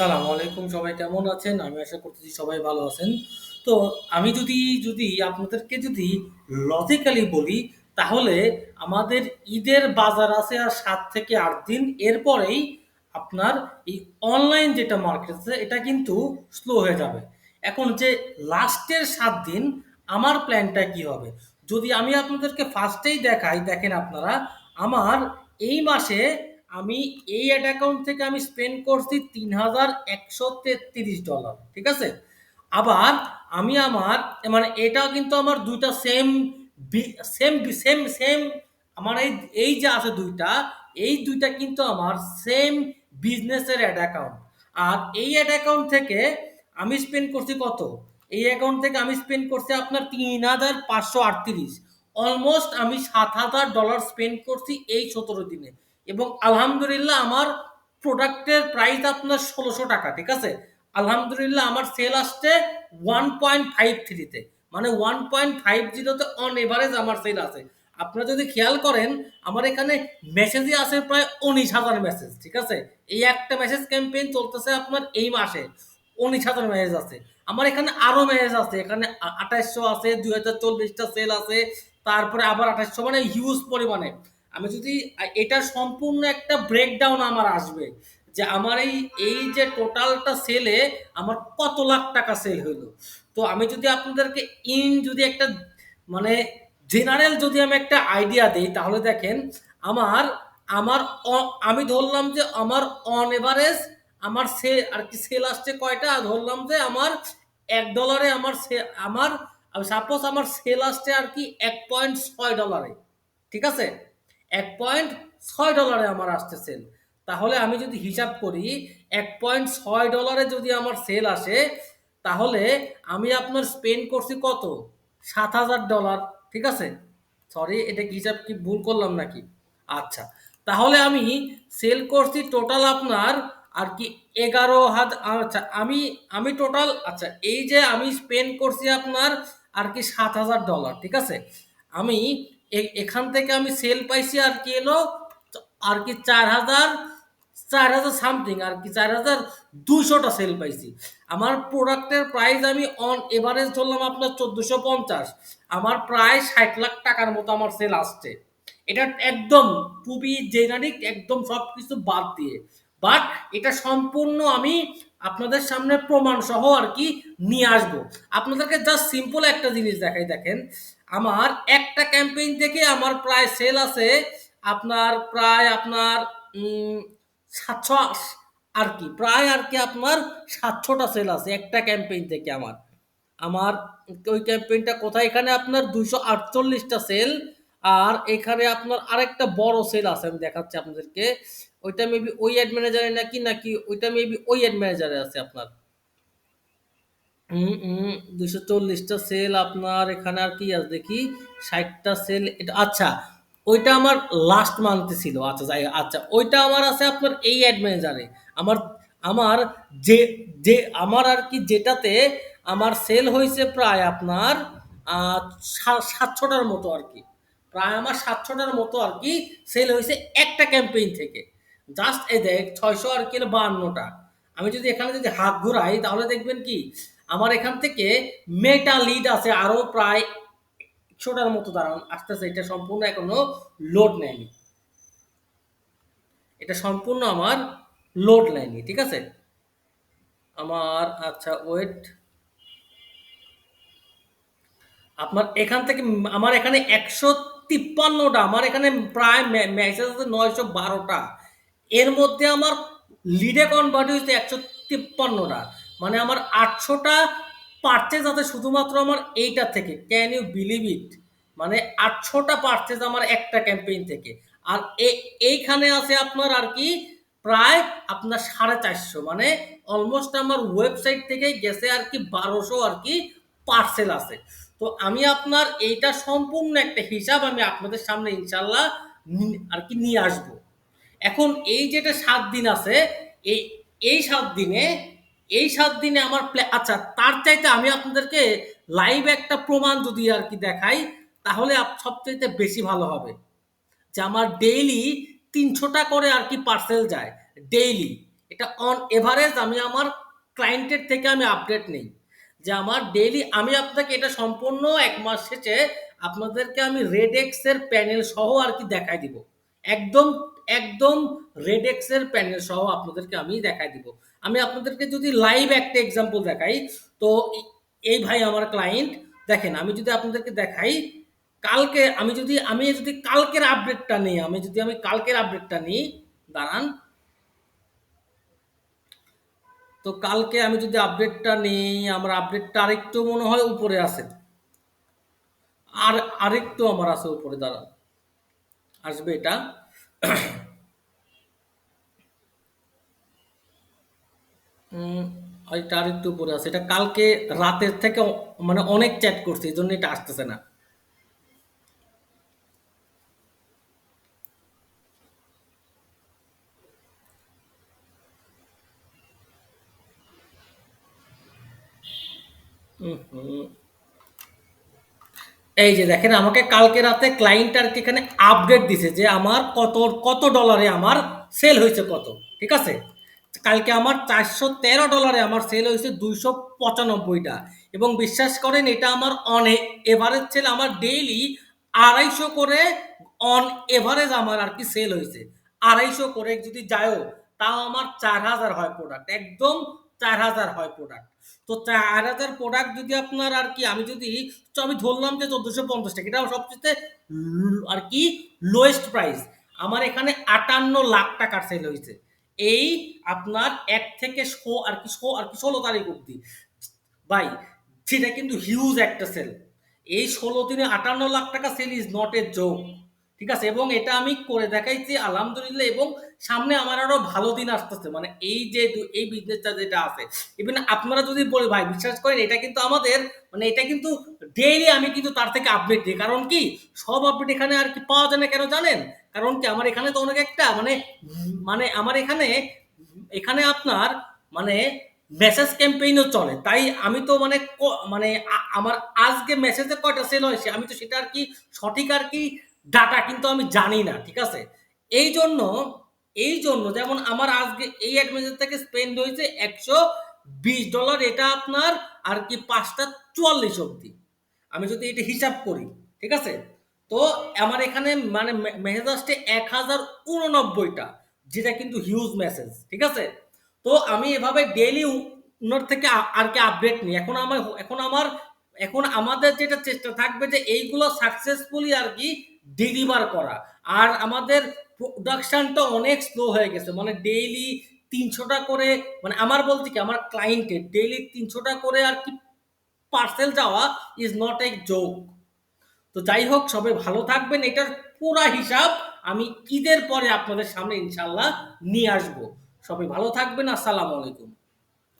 আসসালামু আলাইকুম, সবাই কেমন আছেন? আমি আশা করতেছি সবাই ভালো আছেন। তো আমি যদি যদি আপনাদেরকে যদি লজিক্যালি বলি, তাহলে আমাদের ঈদের বাজার আছে আর সাত থেকে আট দিন। এরপরেই আপনার এই অনলাইন যেটা মার্কেট আছে, এটা কিন্তু স্লো হয়ে যাবে। এখন যে লাস্টের সাত দিন, আমার প্ল্যানটা কি হবে? যদি আমি আপনাদেরকে ফার্স্টেই দেখাই, দেখেন আপনারা, আমার এই মাসে আমি এই অ্যাড অ্যাকাউন্ট থেকে আমি স্পেন্ড করছি $৩,১৩৩ ঠিক আছে? আবার আমি আমার মানে এটাও কিন্তু আমার দুইটা সেম সেম সেম সেম আমার এই এই যে আছে দুইটা এই দুইটা কিন্তু আমার সেম বিজনেসের অ্যাড অ্যাকাউন্ট। আর এই অ্যাড অ্যাকাউন্ট থেকে আমি স্পেন্ড করছি কত? এই অ্যাকাউন্ট থেকে আমি স্পেন্ড করছি আপনার $৩,৫৩৮ অলমোস্ট আমি $৭,০০০ স্পেন্ড করছি এই ১৭ দিনে। এবং আলহামদুলিল্লাহ আমার প্রোডাক্টের প্রাইস আপনার ৳১৬০০ ঠিক আছে? আলহামদুলিল্লাহ আমার সেল আসছে 1.53 তে। মানে ওয়ান পয়েন্ট ফাইভ জিরোতে অন এভারেজ আমার সেল আছে। আপনারা যদি খেয়াল করেন আমার এখানে মেসেজই আছে প্রায় ১৯,০০০ মেসেজ, ঠিক আছে? এই একটা মেসেজ ক্যাম্পেইন চলতেছে আপনার এই মাসে। ১৯,০০০ মেসেজ আছে। আমার এখানে আরও মেসেজ আছে। এখানে আ ২৮০০ আছে, ২০৪০ টা সেল আছে। তারপরে আবার ২৮০০ মানে হিউজ পরিমাণে। আমি যদি এটা সম্পূর্ণ একটা ব্রেকডাউন আমার আসবে। যে আমার এই, এই যে টোটালটা সেলে আমার কত লাখ টাকা সেল হইল। তো আমি যদি আপনাদেরকে ইন যদি একটা মানে জেনারেল যদি আমি একটা আইডিয়া দিই তাহলে দেখেন আমার, আমার আমি ধরলাম যে আমার অন এভারেজ আমার সে আর কি সেল আসছে কয়টা? ধরলাম যে আমার এক ডলারে আমার সে আমার সাপোজ আমার সেল আসছে আর কি এক পয়েন্ট ছয় ডলারে ঠিক আছে? $১.৬ ডলারে আমার আসছে সেল। তাহলে আমি যদি হিসাব করি এক পয়েন্ট ছয় ডলারে যদি আমার সেল আসে তাহলে আমি আপনার স্পেন্ড করছি কত? $৭,০০০ ঠিক আছে? সরি এটা কি হিসাব কি ভুল করলাম নাকি? আচ্ছা। তাহলে আমি সেল করছি টোটাল আপনার আর কি এগারো হাজার আচ্ছা আমি, আমি টোটাল আচ্ছা এই যে আমি স্পেন্ড করছি আপনার আর কি সাত হাজার ডলার ঠিক আছে? আমি এখান থেকে আমি সেল পাইছি আর কি এলো, আর কি চার হাজার চার হাজার সামথিং আর কি চার হাজার দুশোটা সেল পাইছি। আমার প্রোডাক্টের প্রাইস আমি অন এভারেজ ধরলাম আপনার ১৪৫০ আমার প্রায় ষাট লাখ টাকার মতো আমার সেল আসছে। এটা একদম টু বি জেনারিক একদম সব কিছু বাদ দিয়ে। বাট এটা সম্পূর্ণ আমি আপনাদের সামনে প্রমাণ সহ আর কি নিয়ে আসব। আপনাদেরকে জাস্ট সিম্পল একটা জিনিস দেখাই, দেখেন। আমার একটা ক্যাম্পেইন থেকে আমার প্রায় সেল আছে আপনার প্রায় আপনার, উম ৭০০ আরকি প্রায় আর কি আপনার সাতশোটা সেল আছে একটা ক্যাম্পেইন থেকে আমার। আমার ওই ক্যাম্পেইনটা কোথায়? এখানে আপনার ২৪৮ আটচল্লিশটা সেল আর এখানে আপনার আরেকটা বড় সেল আছে, আমি দেখাচ্ছি আপনাদেরকে। ওইটা মেবি ওই অ্যাড ম্যানেজারে নাকি, নাকি ওইটা মেবি ওই অ্যাড ম্যানেজারে আছে আপনার। উম উম ২৪০ টা সেল আপনার এখানে আর কি আছে দেখি ৬০ টা সেল এটা আচ্ছা ওইটা আমার লাস্ট মান্থে ছিল। আচ্ছা যাই আচ্ছা ওইটা আমার আছে আপনার এই অ্যাড ম্যানেজারে। আমার, আমার যে, যে আমার আরকি যেটাতে আমার সেল হইছে প্রায় আপনার আ সা ৭০০ টার মতো আরকি। প্রায় আমার ৭০০ টার মতো আরকি সেল হইছে একটা ক্যাম্পেইন থেকে। জাস্ট এই দেখ ৬০০ আর কি ৫২ আমি যদি এখানে যদি হাত ঘুরাই, তাহলে দেখবেন কি আমার এখান থেকে মেটা লিড আছে আরও প্রায় ১০০ টার মতো দাঁড়ান, আসতেছে, এটা সম্পূর্ণ এখনও লোড নেয়নি। এটা সম্পূর্ণ আমার লোড নেয়নি। ঠিক আছে? আমার আচ্ছা ওয়েট আপনার এখান থেকে, আমার এখানে একশো তিপ্পান্নটা, আমার এখানে প্রায় মেসেজ আছে ৯১২ টা। এর মধ্যে আমার লিডে কনভার্ট হয়েছে একশো তিপ্পান্নটা মানে আমার ৮০০ টা পারচেজ আছে শুধুমাত্র আমার এইটা থেকে। Can you believe it? মানে ৮০০ টা পারচেজ আমার একটা ক্যাম্পেইন থেকে। আর এইখানে আছে আপনার আর কি, প্রায় আপনার ৪৫০ মানে অলমোস্ট আমার ওয়েবসাইট থেকেই গেছে আর কি বারোশো আর কি পার্সেল আছে। তো আমি আপনার এইটা সম্পূর্ণ একটা হিসাব আমি আপনাদের সামনে ইনশাআল্লাহ আর কি নিয়ে আসব। এখন এই যেটা সাত দিন আছে এই, এই সাত দিনে এই সাত দিনে আমার আচ্ছা তার চাইতে আমি আপনাদেরকে লাইভ একটা প্রমাণ যদি আর কি দেখাই তাহলে সবচাইতে বেশি ভালো হবে। যে আমার ডেইলি তিনশোটা করে আর কি পার্সেল যায়। ডেইলি। এটা অন এভারেজ আমি আমার ক্লায়েন্টের থেকে আমি আপডেট নেই যে আমার ডেইলি আমি আপনাকে এটা সম্পূর্ণ এক মাস শেষে আপনাদেরকে আমি রেডেক্স এর প্যানেল সহ আর কি দেখাই দিব একদম একদম রেডেক্স এর প্যানেল সহ আপনাদেরকে আমি দেখাই দিব। আমি আপনাদেরকে যদি লাইভ একটা এক্সাম্পল দেখাই, তো এই- এই ভাই আমার ক্লায়েন্ট দেখেন আমি যদি আপনাদেরকে দেখাই, কালকে আমি যদি আমি যদি কালকের আপডেটটা নিই, আমি যদি, আমি কালকের আপডেটটা নিই, দাঁড়ান। তো কালকে আমি যদি আপডেটটা নিই, আমার আপডেটটা আরেকটু মনে হয় উপরে আছে। আর আরেকটু আমার আছে উপরে, দাঁড়ান। আসবে এটা। এটা আরেকটু উপরে আছে। এটা কালকে রাতের থেকে মানে অনেক চ্যাট করছে, এই জন্য এটা আসতেছে না। হুম হুম। এই যে দেখেন, আমাকে কালকে রাতে ক্লায়েন্ট আর এখানে আপডেট দিছে যে আমার কত কত ডলারে আমার সেল হয়েছে কত, ঠিক আছে? কালকে আমার চারশো তেরো ডলারে আমার সেল হয়েছে দুইশো পঁচানব্বইটা। এবং বিশ্বাস করেন, এটা আমার অন এভারেজ সেল আমার ডেইলি আড়াইশো করে অন এভারেজ আমার আর কি সেল হয়েছে। আড়াইশো করে যদি যায়ও, তাও আমার চার হাজার হয় প্রোডাক্ট একদম চার হাজার হয় প্রোডাক্ট তো চার হাজার প্রোডাক্ট যদি আপনার আর কি, আমি যদি আমি ধরলাম যে চোদ্দশো পঞ্চাশ টাকা এটা সবচেয়ে আর কি লোয়েস্ট প্রাইস আমার এখানে আটান্ন লাখ টাকার সেল হয়েছে। এই আপনার এক থেকে শো আর কি শো আর কি, ষোলো তারিখ অব্দি ভাই, সেটা কিন্তু হিউজ একটা সেল এই ষোলো দিনে আটান্ন লাখ টাকা sale is not a joke ঠিক আছে? এবং এটা আমি করে দেখাইছি, আলহামদুলিল্লাহ, এবং সামনে আমার আরও ভালো দিন আসতেছে। মানে এই যে এই বিজনেসটা যেটা আছে ইভেন আপনারা যদি বলে, ভাই, বিশ্বাস করেন, এটা কিন্তু আমাদের মানে এটা কিন্তু ডেইলি আমি কিন্তু তার থেকে আপডেট দিই। কারণ কি? সব আপডেট এখানে আর কি পাওয়া যায় না, কেন জানেন? কারণ কি, আমার এখানে তো অনেক একটা মানে মানে আমার এখানে এখানে আপনার মানে মেসেজ ক্যাম্পেইনও চলে। তাই আমি তো মানে মানে আমার আজকে মেসেজে কয়টা সেল হয়েছে আমি তো সেটা আর কি সঠিক আর কি ডাটা কিন্তু আমি জানি না, ঠিক আছে? এই জন্য এই জন্য যেমন আমার আজকে এই মেসেজ থেকে স্পেন্ড হয়েছে একশো বিশ ডলার এটা আপনার আর কি পাঁচটা চুয়াল্লিশ অব্দি আমি যদি এটা হিসাব করি, ঠিক আছে? তো আমার এখানে মানে মেসেজ আসছে এক হাজার উননব্বইটা, যেটা কিন্তু হিউজ মেসেজ ঠিক আছে? তো আমি এভাবে ডেইলি উনার থেকে আর কি আপডেট নিই। এখন আমার এখন আমার, এখন আমাদের যেটা চেষ্টা থাকবে যে এইগুলো সাকসেসফুলি আর কি ডেলিভার করা। আর আমাদের প্রোডাকশনটা অনেক স্লো হয়ে গেছে। মানে ডেইলি তিনশোটা করে মানে আমার বলতে কি, আমার ক্লায়েন্টের ডেইলি তিনশোটা করে আর কি পার্সেল যাওয়া ইজ নট এ জোক তো যাই হোক, সবাই ভালো থাকবেন। এটার পুরা হিসাব আমি ঈদের পরে আপনাদের সামনে ইনশাল্লাহ নিয়ে আসব। সবাই ভালো থাকবেন। আসসালামু আলাইকুম।